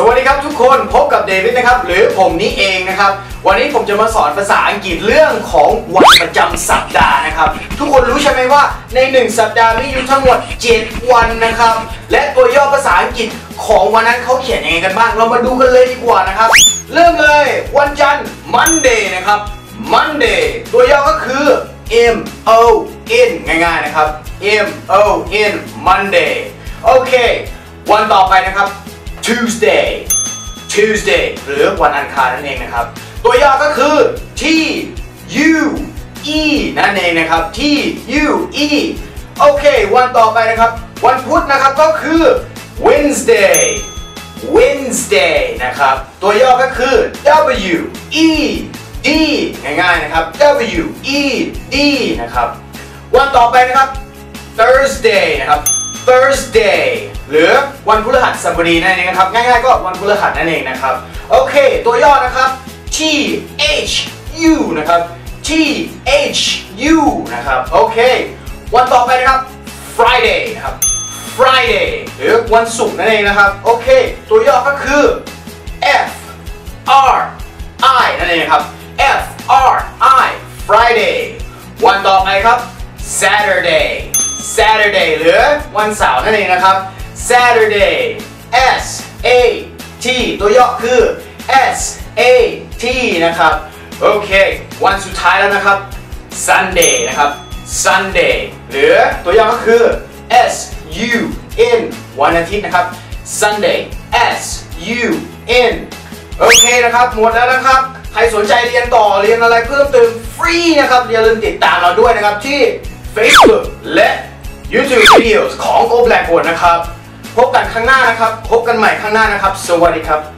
สวัสดีครับทุกคนพบกับเดวิดนะครับหรือผมนี้เองนะครับ วันนี้ผมจะมาสอนภาษาอังกฤษเรื่องของวันประจำสัปดาห์นะครับ ทุกคนรู้ใช่ไหมว่าใน 1 สัปดาห์มีอยู่ทั้งหมด 7 วันนะครับ และตัวย่อภาษาอังกฤษของวันนั้นเขาเขียนยังไงกันบ้าง เรามาดูกันเลยดีกว่านะครับ เริ่มเลยวันจันทร์ Monday นะครับ Monday ตัวย่อก็คือ M O N ง่ายๆนะครับ M O N Monday โอเค วันต่อไปนะครับ Tuesday Tuesday หรือวันอังคารนั่นเองนะครับ ตัวย่อก็คือ T U E นั่นเองนะครับ T U E โอเค วันต่อไปนะครับ วันพุธนะครับก็คือ Wednesday Wednesday นะครับ ตัวย่อก็คือ W E D ง่ายๆนะครับ W E D นะครับ วันต่อไปนะครับ Thursday นะครับ Thursday หรือวันพฤหัสบดีนั่นเองนะครับง่ายๆก็วันพฤหัสนั่นเองนะครับโอเค ตัวย่อนะครับ T H U นะครับ T H U นะครับโอเค วันต่อไปนะครับ Friday นะครับ Friday หรือวันศุกร์นั่นเองนะครับโอเค ตัวย่อก็คือ F R I นั่นเองครับ F R I Friday วันต่อไปครับ Saturday Saturday หรือวันเสาร์นั่นเองนะครับ Saturday S A T ตัวย่อคือ S A T นะครับ โอเค วันสุดท้ายแล้วนะครับ Sunday นะครับ Sunday หรือตัวย่อก็คือ S U N วันอาทิตย์นะครับ Sunday S U N โอเคนะครับ หมดแล้วนะครับ ใครสนใจเรียนต่อเรียนอะไรเพิ่มเติมฟรีนะครับอย่าลืมติดตามเราด้วยนะครับที่ Facebook และ YouTube Videos ของ Go Blackboard นะครับ พบกันข้างหน้านะครับ พบกันใหม่ข้างหน้านะครับ สวัสดีครับ